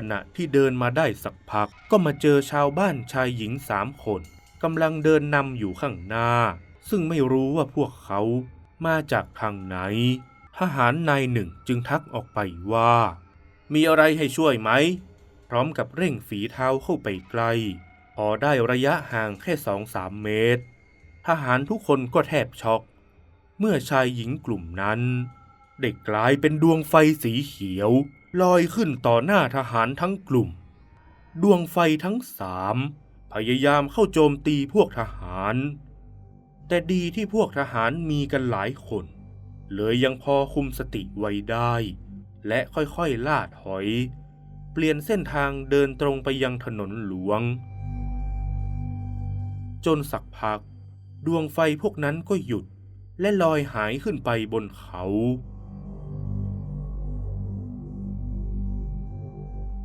ขณะที่เดินมาได้สักพัก ก็มาเจอชาวบ้านชายหญิงสามคนกำลังเดินนำอยู่ข้างหน้า ซึ่งไม่รู้ว่าพวกเขามาจากทางไหน ทหารนายหนึ่งจึงทักออกไปว่า มีอะไรให้ช่วยไหม พร้อมกับเร่งฝีเท้าเข้าไปใกล้พอได้ระยะห่างแค่สองสามเมตร ทหารทุกคนก็แทบช็อก เมื่อชายหญิงกลุ่มนั้น ได้กลายเป็นดวงไฟสีเขียว ลอยขึ้นต่อหน้าทหารทั้งกลุ่ม ดวงไฟทั้งสามพยายามเข้าโจมตีพวกทหาร แต่ดีที่พวกทหารมีกันหลายคน เลยยังพอคุมสติไว้ได้ และค่อยๆล่าถอย เปลี่ยนเส้นทางเดินตรงไปยังถนนหลวง จนสักพัก ดวงไฟพวกนั้นก็หยุดและลอยหายขึ้นไปบนเขา